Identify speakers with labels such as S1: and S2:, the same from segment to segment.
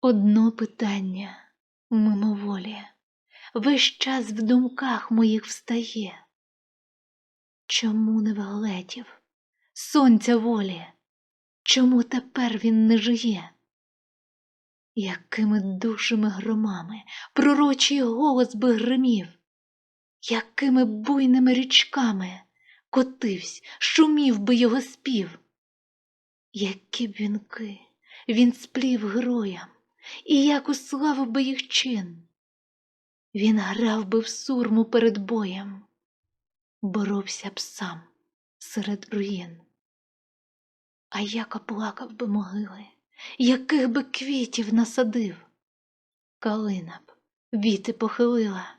S1: Одно питання мимоволі весь час в думках моїх встає. Чому не вгледів сонця волі? Чому тепер він не жиє? Якими душими громами пророчий голос би гримів, якими буйними річками котивсь, шумів би його спів, які б вінки він сплів героям, і як уславив би їх чин. Він грав би в сурму перед боєм, боровся б сам серед руїн. А як оплакав би могили, яких би квітів насадив, Калина б віти похилила,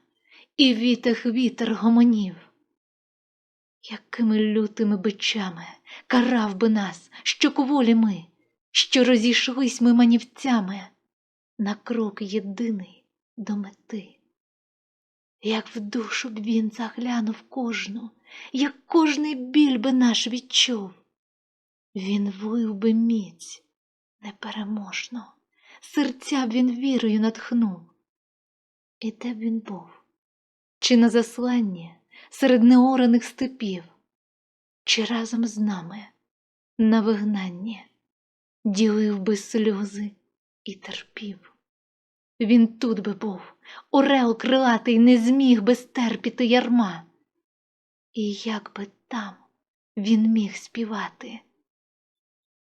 S1: і вітах вітер гомонів. Якими лютими бичами карав би нас, що кволі ми, що розійшлись ми манівцями на крок єдиний до мети. Як в душу б він заглянув кожну, як кожний біль би наш відчув, він влив би міць непереможну, серця б він вірою натхнув. І де б він був? Чи на засланні серед неораних степів, чи разом з нами на вигнанні ділив би сльози і терпів? Він тут би був, орел крилатий не зміг би стерпіти ярма. І як би там він міг співати,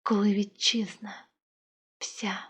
S1: коли вітчизна вся